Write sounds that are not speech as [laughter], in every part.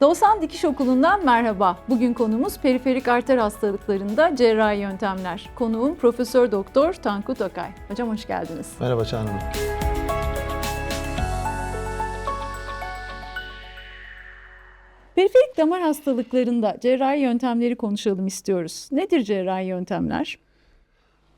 Doğusan Dikiş Okulu'ndan merhaba. Bugün konumuz periferik arter hastalıklarında cerrahi yöntemler. Konuğum Profesör Doktor Tankut Akay. Hocam hoş geldiniz. Merhaba Çağan Hanım. Periferik damar hastalıklarında cerrahi yöntemleri konuşalım istiyoruz. Nedir cerrahi yöntemler?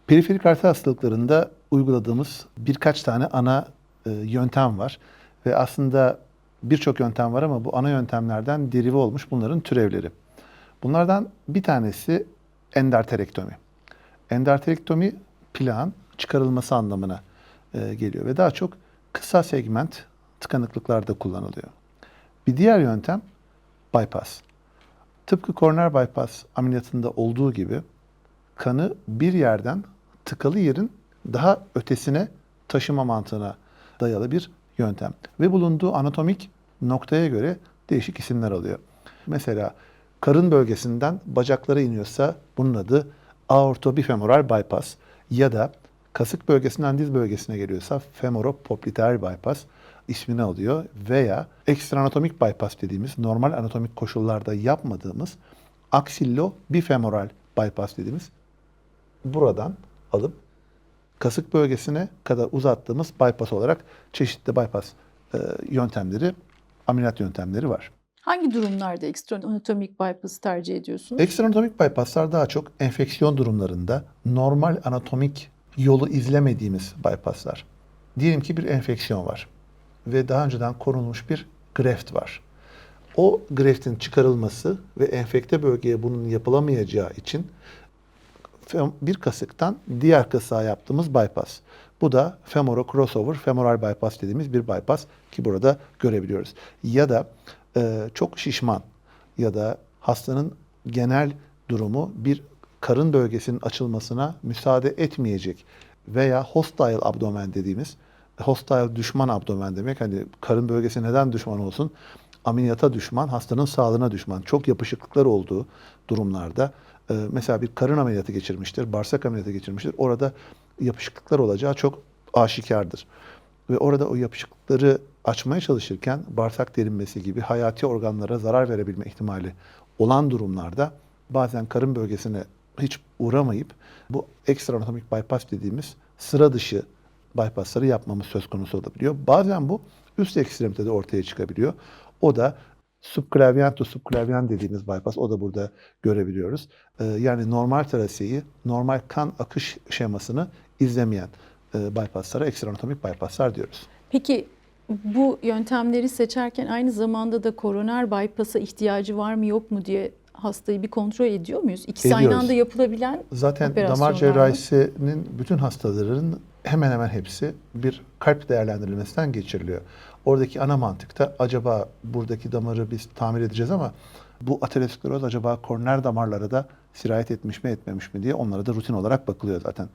Periferik arter hastalıklarında uyguladığımız birkaç tane ana e, yöntem var. Ve aslında birçok yöntem var ama bu ana yöntemlerden derive olmuş bunların türevleri. Bunlardan bir tanesi endarterektomi. Endarterektomi plağın çıkarılması anlamına e, geliyor ve daha çok kısa segment tıkanıklıklarda kullanılıyor. Bir diğer yöntem bypass. Tıpkı koroner bypass ameliyatında olduğu gibi kanı bir yerden tıkalı yerin daha ötesine taşıma mantığına dayalı bir yöntem. Ve bulunduğu anatomik noktaya göre değişik isimler alıyor. Mesela karın bölgesinden bacaklara iniyorsa bunun adı aortobifemoral bypass ya da kasık bölgesinden diz bölgesine geliyorsa femoropopliteal bypass ismini alıyor veya ekstranatomik bypass dediğimiz normal anatomik koşullarda yapmadığımız aksillo bifemoral bypass dediğimiz buradan alıp kasık bölgesine kadar uzattığımız bypass olarak çeşitli bypass e, yöntemleri, ameliyat yöntemleri var. Hangi durumlarda ekstranatomik bypass tercih ediyorsunuz? Ekstranatomik bypasslar daha çok enfeksiyon durumlarında normal anatomik yolu izlemediğimiz bypasslar. Diyelim ki bir enfeksiyon var ve daha önceden korunmuş bir graft var. O graftin çıkarılması ve enfekte bölgeye bunun yapılamayacağı için bir kasıktan diğer kasığa yaptığımız bypass. Bu da femoro crossover femoral bypass dediğimiz bir bypass ki burada görebiliyoruz. Ya da e, çok şişman ya da hastanın genel durumu bir karın bölgesinin açılmasına müsaade etmeyecek veya hostile abdomen dediğimiz hostile düşman abdomen demek hani karın bölgesi neden düşman olsun? Ameliyata düşman, hastanın sağlığına düşman. Çok yapışıklıklar olduğu durumlarda e, mesela bir karın ameliyatı geçirmiştir, bağırsak ameliyatı geçirmiştir. Orada yapışıklıklar olacağı çok aşikardır. Ve orada o yapışıklıkları açmaya çalışırken bağırsak derinmesi gibi hayati organlara zarar verebilme ihtimali olan durumlarda bazen karın bölgesine hiç uğramayıp bu ekstra anatomik bypass dediğimiz sıra dışı bypassları yapmamız söz konusu olabiliyor. Bazen bu üst ekstremitede ortaya çıkabiliyor. O da subklavyen to subklavyen dediğimiz bypass o da burada görebiliyoruz. Ee, yani normal traseyi, normal kan akış şemasını izlemeyen e, bypasslara ekstra anatomik bypasslar diyoruz. Peki bu yöntemleri seçerken aynı zamanda da koroner bypass'a ihtiyacı var mı yok mu diye hastayı bir kontrol ediyor muyuz? İkisi aynı Ediyoruz. anda yapılabilen Zaten damar cerrahisinin bütün hastaların hemen hemen hepsi bir kalp değerlendirilmesinden geçiriliyor. Oradaki ana mantıkta acaba buradaki damarı biz tamir edeceğiz ama bu ateroskleroz acaba koroner damarlara da sirayet etmiş mi etmemiş mi diye onlara da rutin olarak bakılıyor zaten.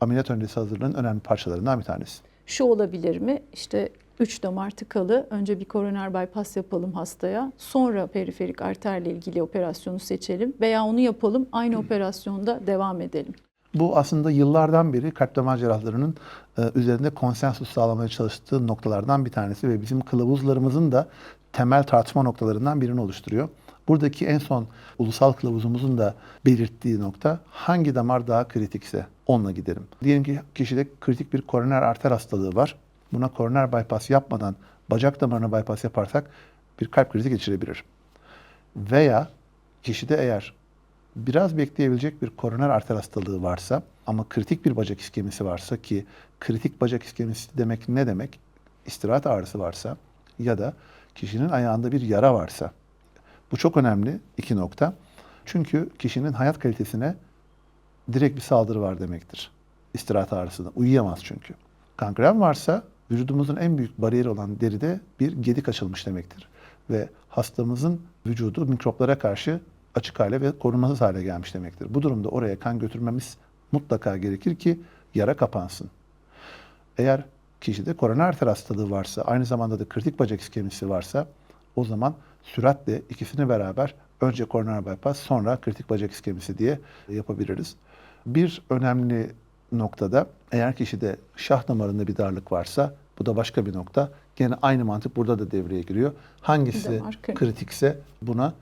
Ameliyat öncesi hazırlığın önemli parçalarından bir tanesi. şu olabilir mi? İşte üç damar tıkalı. Önce bir koroner bypass yapalım hastaya. Sonra periferik arterle ilgili operasyonu seçelim veya onu yapalım. Aynı operasyonda devam edelim. Bu aslında yıllardan beri kalp damar cerrahlarının e, üzerinde konsensus sağlamaya çalıştığı noktalardan bir tanesi ve bizim kılavuzlarımızın da temel tartışma noktalarından birini oluşturuyor. Buradaki en son ulusal kılavuzumuzun da belirttiği nokta hangi damar daha kritikse onunla gidelim. Diyelim ki kişide kritik bir koroner arter hastalığı var. Buna koroner bypass yapmadan bacak damarına bypass yaparsak bir kalp krizi geçirebilir. Veya kişide eğer biraz bekleyebilecek bir koroner arter hastalığı varsa ama kritik bir bacak iskemisi varsa ki kritik bacak iskemisi demek ne demek? İstirahat ağrısı varsa ya da kişinin ayağında bir yara varsa. Bu çok önemli iki nokta. Çünkü kişinin hayat kalitesine direkt bir saldırı var demektir. İstirahat ağrısına. Uyuyamaz çünkü. Kangren varsa vücudumuzun en büyük bariyeri olan deride bir gedik açılmış demektir. Ve hastamızın vücudu mikroplara karşı açık hale ve korunmasız hale gelmiş demektir. Bu durumda oraya kan götürmemiz mutlaka gerekir ki yara kapansın. Eğer kişide koroner arter hastalığı varsa, aynı zamanda da kritik bacak iskemisi varsa o zaman süratle ikisini beraber önce koroner bypass sonra kritik bacak iskemisi diye yapabiliriz. Bir önemli noktada eğer kişide şah damarında bir darlık varsa bu da başka bir nokta. Gene aynı mantık burada da devreye giriyor. Hangisi kritikse buna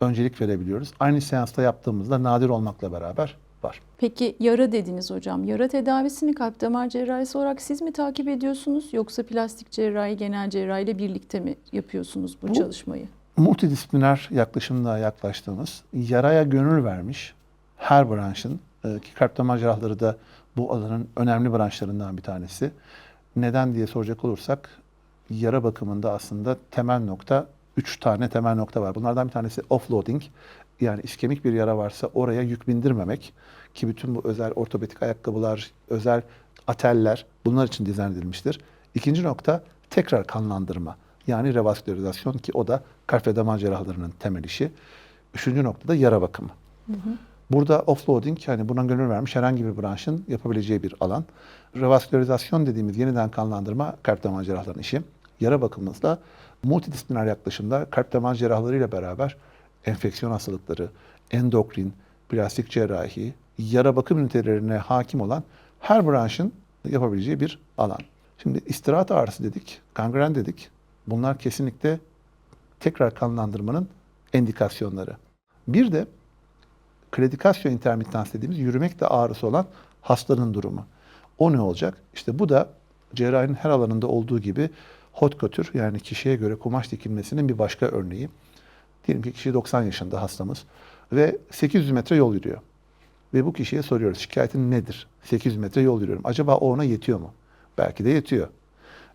öncelik verebiliyoruz. Aynı seansta yaptığımızda nadir olmakla beraber var. Peki yara dediniz hocam. Yara tedavisini kalp damar cerrahisi olarak siz mi takip ediyorsunuz yoksa plastik cerrahi, genel cerrahi ile birlikte mi yapıyorsunuz bu, Bu- çalışmayı? multidisipliner yaklaşımla yaklaştığımız, yaraya gönül vermiş her branşın ki kalp damar cerrahları da bu alanın önemli branşlarından bir tanesi. Neden diye soracak olursak yara bakımında aslında temel nokta, üç tane temel nokta var. Bunlardan bir tanesi offloading. Yani iskemik bir yara varsa oraya yük bindirmemek ki bütün bu özel ortopedik ayakkabılar, özel ateller bunlar için dizayn edilmiştir. İkinci nokta tekrar kanlandırma. Yani revaskülarizasyon ki o da kalp ve damar cerrahlarının temel işi. Üçüncü nokta da yara bakımı. Burada offloading yani buna gönül vermiş herhangi bir branşın yapabileceği bir alan. Revaskülarizasyon dediğimiz yeniden kanlandırma kalp damar cerrahlarının işi. Yara bakımımızda multidisipliner yaklaşımda kalp damar cerrahlarıyla beraber enfeksiyon hastalıkları, endokrin, plastik cerrahi, yara bakım ünitelerine hakim olan her branşın yapabileceği bir alan. Şimdi istirahat ağrısı dedik, gangren dedik. Bunlar kesinlikle tekrar kanlandırmanın endikasyonları. Bir de kredikasyon intermittans dediğimiz yürümekte ağrısı olan hastanın durumu. O ne olacak? İşte bu da cerrahinin her alanında olduğu gibi hot couture yani kişiye göre kumaş dikilmesinin bir başka örneği. Diyelim ki kişi 90 yaşında hastamız ve 800 metre yol yürüyor. Ve bu kişiye soruyoruz şikayetin nedir? 800 metre yol yürüyorum. Acaba o ona yetiyor mu? Belki de yetiyor.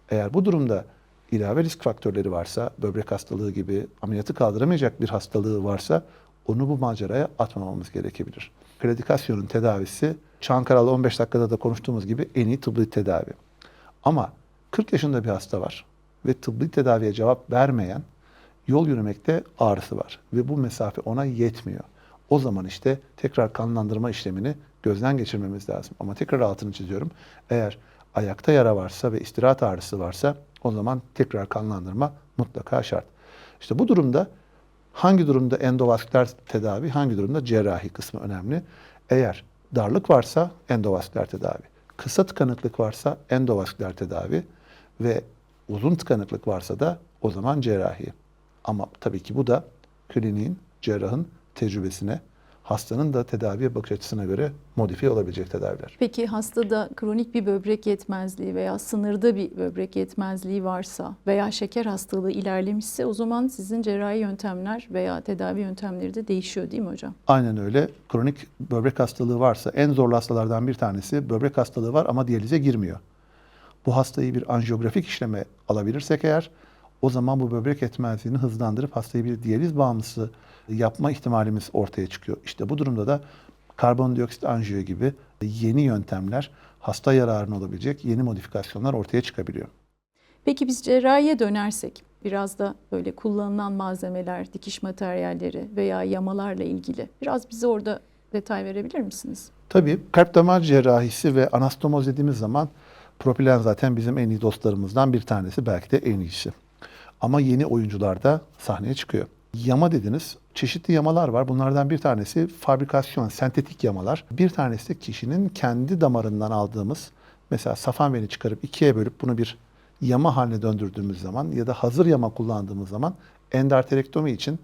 Eğer bu durumda ilave risk faktörleri varsa, böbrek hastalığı gibi ameliyatı kaldıramayacak bir hastalığı varsa onu bu maceraya atmamamız gerekebilir. Kredikasyonun tedavisi Çankaralı 15 dakikada da konuştuğumuz gibi en iyi tıbbi tedavi. Ama 40 yaşında bir hasta var ve tıbbi tedaviye cevap vermeyen yol yürümekte ağrısı var ve bu mesafe ona yetmiyor. O zaman işte tekrar kanlandırma işlemini gözden geçirmemiz lazım. Ama tekrar altını çiziyorum. Eğer ayakta yara varsa ve istirahat ağrısı varsa o zaman tekrar kanlandırma mutlaka şart. İşte bu durumda hangi durumda endovasküler tedavi, hangi durumda cerrahi kısmı önemli. Eğer darlık varsa endovasküler tedavi. Kısa tıkanıklık varsa endovasküler tedavi ve uzun tıkanıklık varsa da o zaman cerrahi. Ama tabii ki bu da kliniğin, cerrahın tecrübesine, hastanın da tedaviye bakış açısına göre modifiye olabilecek tedaviler. Peki hastada kronik bir böbrek yetmezliği veya sınırda bir böbrek yetmezliği varsa veya şeker hastalığı ilerlemişse o zaman sizin cerrahi yöntemler veya tedavi yöntemleri de değişiyor değil mi hocam? Aynen öyle. Kronik böbrek hastalığı varsa en zorlu hastalardan bir tanesi böbrek hastalığı var ama diyalize girmiyor. Bu hastayı bir anjiyografik işleme alabilirsek eğer o zaman bu böbrek yetmezliğini hızlandırıp hastayı bir diyaliz bağımlısı yapma ihtimalimiz ortaya çıkıyor. İşte bu durumda da karbondioksit anjiyo gibi yeni yöntemler hasta yararına olabilecek yeni modifikasyonlar ortaya çıkabiliyor. Peki biz cerrahiye dönersek biraz da böyle kullanılan malzemeler, dikiş materyalleri veya yamalarla ilgili biraz bize orada detay verebilir misiniz? Tabii kalp damar cerrahisi ve anastomoz dediğimiz zaman propilen zaten bizim en iyi dostlarımızdan bir tanesi belki de en iyisi. Ama yeni oyuncular da sahneye çıkıyor. Yama dediniz. Çeşitli yamalar var. Bunlardan bir tanesi fabrikasyon, sentetik yamalar. Bir tanesi de kişinin kendi damarından aldığımız mesela safan veni çıkarıp ikiye bölüp bunu bir yama haline döndürdüğümüz zaman ya da hazır yama kullandığımız zaman endarterektomi için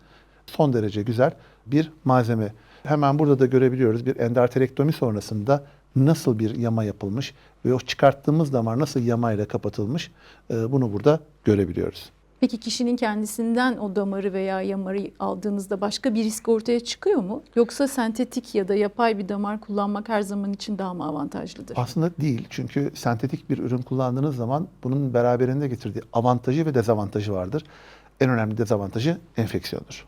son derece güzel bir malzeme. Hemen burada da görebiliyoruz bir endarterektomi sonrasında nasıl bir yama yapılmış ve o çıkarttığımız damar nasıl yamayla kapatılmış bunu burada görebiliyoruz. Peki kişinin kendisinden o damarı veya yamarı aldığınızda başka bir risk ortaya çıkıyor mu? Yoksa sentetik ya da yapay bir damar kullanmak her zaman için daha mı avantajlıdır? Aslında değil çünkü sentetik bir ürün kullandığınız zaman bunun beraberinde getirdiği avantajı ve dezavantajı vardır. En önemli dezavantajı enfeksiyondur.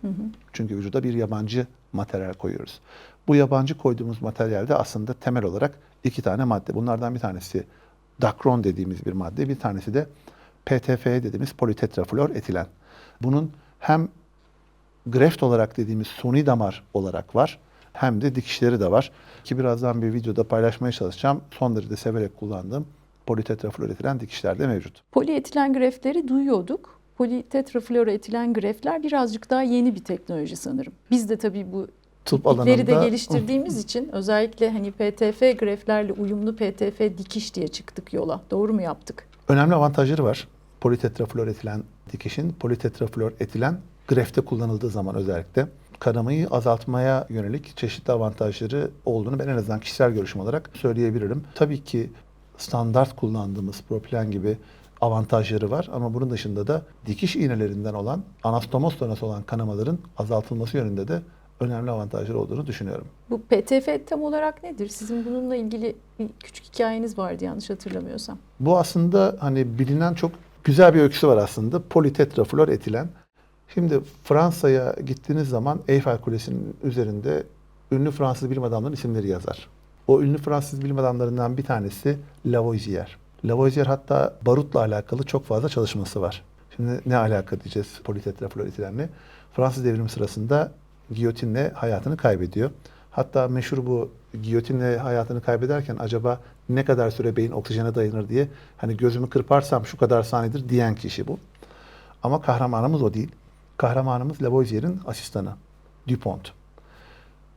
Çünkü vücuda bir yabancı materyal koyuyoruz. Bu yabancı koyduğumuz materyalde aslında temel olarak iki tane madde. Bunlardan bir tanesi dakron dediğimiz bir madde, bir tanesi de PTF dediğimiz politetraflor etilen. Bunun hem greft olarak dediğimiz suni damar olarak var hem de dikişleri de var. Ki birazdan bir videoda paylaşmaya çalışacağım. Son derece severek kullandığım politetraflor etilen dikişler de mevcut. Polietilen grefleri duyuyorduk. Politetrafluoroetilen grefler birazcık daha yeni bir teknoloji sanırım. Biz de tabii bu Tıp teknikleri de alanında geliştirdiğimiz [laughs] için özellikle hani PTF greflerle uyumlu PTF dikiş diye çıktık yola. Doğru mu yaptık? önemli avantajları var. Politetraflor etilen dikişin politetraflor etilen grefte kullanıldığı zaman özellikle kanamayı azaltmaya yönelik çeşitli avantajları olduğunu ben en azından kişisel görüşüm olarak söyleyebilirim. Tabii ki standart kullandığımız propilen gibi avantajları var ama bunun dışında da dikiş iğnelerinden olan anastomos sonrası olan kanamaların azaltılması yönünde de önemli avantajları olduğunu düşünüyorum. Bu PTF tam olarak nedir? Sizin bununla ilgili bir küçük hikayeniz vardı yanlış hatırlamıyorsam. Bu aslında hani bilinen çok güzel bir öyküsü var aslında. Politetraflor etilen. Şimdi Fransa'ya gittiğiniz zaman Eyfel Kulesi'nin üzerinde ünlü Fransız bilim adamlarının isimleri yazar. O ünlü Fransız bilim adamlarından bir tanesi Lavoisier. Lavoisier hatta barutla alakalı çok fazla çalışması var. Şimdi ne alaka diyeceğiz politetraflor etilenle? Fransız devrimi sırasında giyotinle hayatını kaybediyor. Hatta meşhur bu giyotinle hayatını kaybederken acaba ne kadar süre beyin oksijene dayanır diye hani gözümü kırparsam şu kadar saniyedir diyen kişi bu. Ama kahramanımız o değil. Kahramanımız Lavoisier'in asistanı Dupont.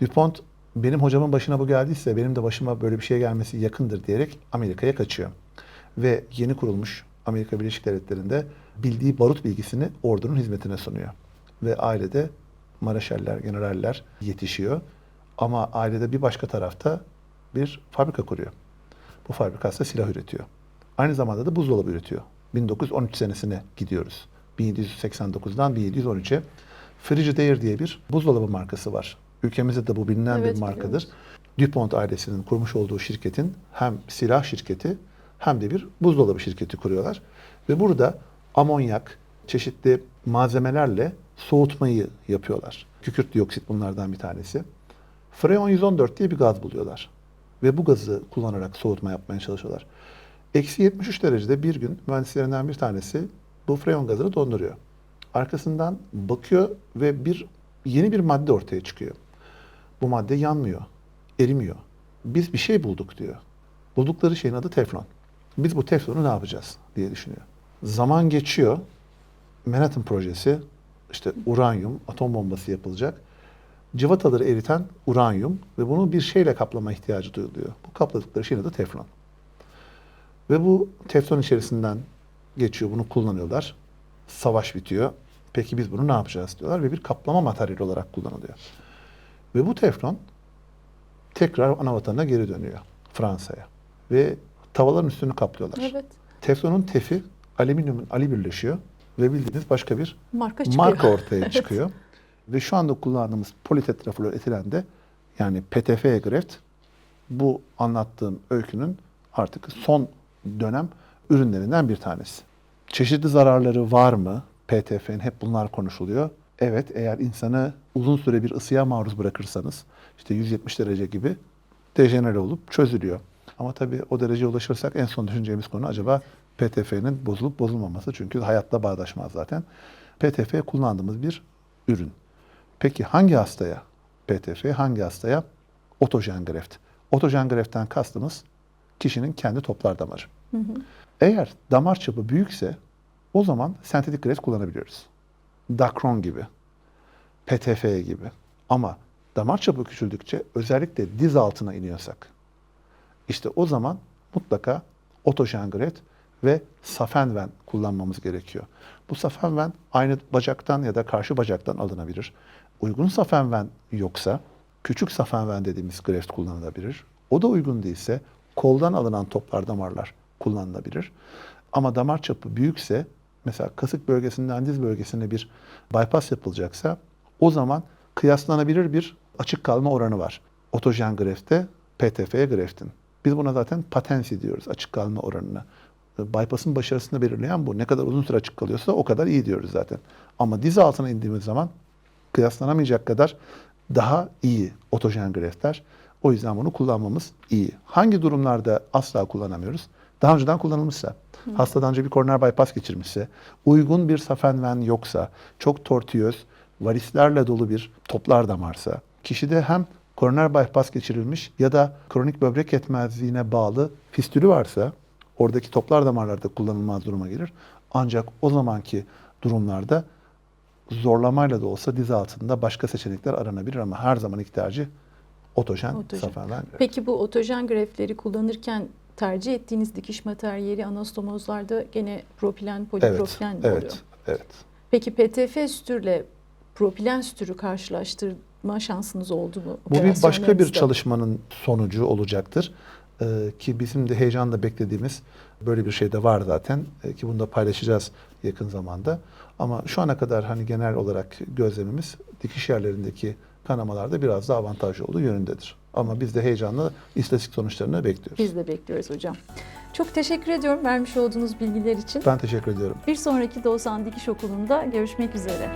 Dupont benim hocamın başına bu geldiyse benim de başıma böyle bir şey gelmesi yakındır diyerek Amerika'ya kaçıyor. Ve yeni kurulmuş Amerika Birleşik Devletleri'nde bildiği barut bilgisini ordunun hizmetine sunuyor. Ve ailede mareşaller, generaller yetişiyor. Ama ailede bir başka tarafta bir fabrika kuruyor. Bu fabrika aslında silah üretiyor. Aynı zamanda da buzdolabı üretiyor. 1913 senesine gidiyoruz. 1789'dan 1713'e Frigidaire diye bir buzdolabı markası var. Ülkemizde de bu bilinen Evet, bir markadır. biliyoruz. DuPont ailesinin kurmuş olduğu şirketin hem silah şirketi hem de bir buzdolabı şirketi kuruyorlar. Ve burada amonyak, çeşitli malzemelerle soğutmayı yapıyorlar. Kükürt dioksit bunlardan bir tanesi. Freon 114 diye bir gaz buluyorlar. Ve bu gazı kullanarak soğutma yapmaya çalışıyorlar. Eksi 73 derecede bir gün mühendislerinden bir tanesi bu freon gazını donduruyor. Arkasından bakıyor ve bir yeni bir madde ortaya çıkıyor. Bu madde yanmıyor, erimiyor. Biz bir şey bulduk diyor. Buldukları şeyin adı teflon. Biz bu teflonu ne yapacağız diye düşünüyor. Zaman geçiyor. Manhattan projesi, işte uranyum, atom bombası yapılacak. Cıvataları eriten uranyum ve bunu bir şeyle kaplama ihtiyacı duyuluyor. Bu kapladıkları şeyin adı teflon. Ve bu teflon içerisinden geçiyor, bunu kullanıyorlar. Savaş bitiyor. Peki biz bunu ne yapacağız diyorlar ve bir kaplama materyali olarak kullanılıyor. Ve bu teflon tekrar ana vatanına geri dönüyor Fransa'ya. Ve tavaların üstünü kaplıyorlar. Evet. Teflonun tefi alüminyumun ali birleşiyor ve bildiğiniz başka bir Marka çıkıyor. marka ortaya [laughs] çıkıyor. Ve şu anda kullandığımız politetraflor etilen de yani PTF greft bu anlattığım öykünün artık son dönem ürünlerinden bir tanesi. Çeşitli zararları var mı? PTF'nin hep bunlar konuşuluyor. Evet eğer insanı uzun süre bir ısıya maruz bırakırsanız işte 170 derece gibi dejenere olup çözülüyor. Ama tabii o dereceye ulaşırsak en son düşüneceğimiz konu acaba PTF'nin bozulup bozulmaması. Çünkü hayatla bağdaşmaz zaten. PTF kullandığımız bir ürün. Peki hangi hastaya PTF, hangi hastaya otojen greft? Otojen greftten kastımız kişinin kendi toplar damarı. Eğer damar çapı büyükse o zaman sentetik greft kullanabiliyoruz. Dacron gibi, PTF gibi. Ama damar çapı küçüldükçe özellikle diz altına iniyorsak işte o zaman mutlaka otojen greft ve safenven kullanmamız gerekiyor. Bu safenven aynı bacaktan ya da karşı bacaktan alınabilir. Uygun safenven yoksa küçük safenven dediğimiz greft kullanılabilir. O da uygun değilse koldan alınan toplar damarlar kullanılabilir. Ama damar çapı büyükse mesela kasık bölgesinden diz bölgesine bir bypass yapılacaksa o zaman kıyaslanabilir bir açık kalma oranı var. Otojen grefte PTF greftin. Biz buna zaten patensi diyoruz açık kalma oranına. Bypass'ın başarısını belirleyen bu. Ne kadar uzun süre açık kalıyorsa o kadar iyi diyoruz zaten. Ama diz altına indiğimiz zaman kıyaslanamayacak kadar daha iyi otojen greftler. O yüzden bunu kullanmamız iyi. Hangi durumlarda asla kullanamıyoruz? Daha önceden kullanılmışsa, hasta daha önce bir koroner bypass geçirmişse, uygun bir safenven yoksa, çok tortiyöz, varislerle dolu bir toplar damarsa, kişide hem koroner bypass geçirilmiş ya da kronik böbrek yetmezliğine bağlı fistülü varsa, oradaki toplar damarlarda kullanılmaz duruma gelir. Ancak o zamanki durumlarda zorlamayla da olsa diz altında başka seçenekler aranabilir ama her zaman ilk tercih otojen, Otojen. safenven. Peki bu otojen greftleri kullanırken tercih ettiğiniz dikiş materyali anastomozlarda gene propilen, polipropilen Evet, mi oluyor? evet, evet. Peki PTF sütürle propilen sütürü karşılaştırma şansınız oldu mu? Bu bir başka bir çalışmanın sonucu olacaktır. Ee, ki bizim de heyecanla beklediğimiz böyle bir şey de var zaten Ee, ki bunu da paylaşacağız yakın zamanda. Ama şu ana kadar hani genel olarak gözlemimiz dikiş yerlerindeki kanamalarda biraz daha avantajlı olduğu yönündedir. Ama biz de heyecanla istatistik sonuçlarını bekliyoruz. Biz de bekliyoruz hocam. Çok teşekkür ediyorum vermiş olduğunuz bilgiler için. Ben teşekkür ediyorum. Bir sonraki Doğusan Dikiş Okulu'nda görüşmek üzere.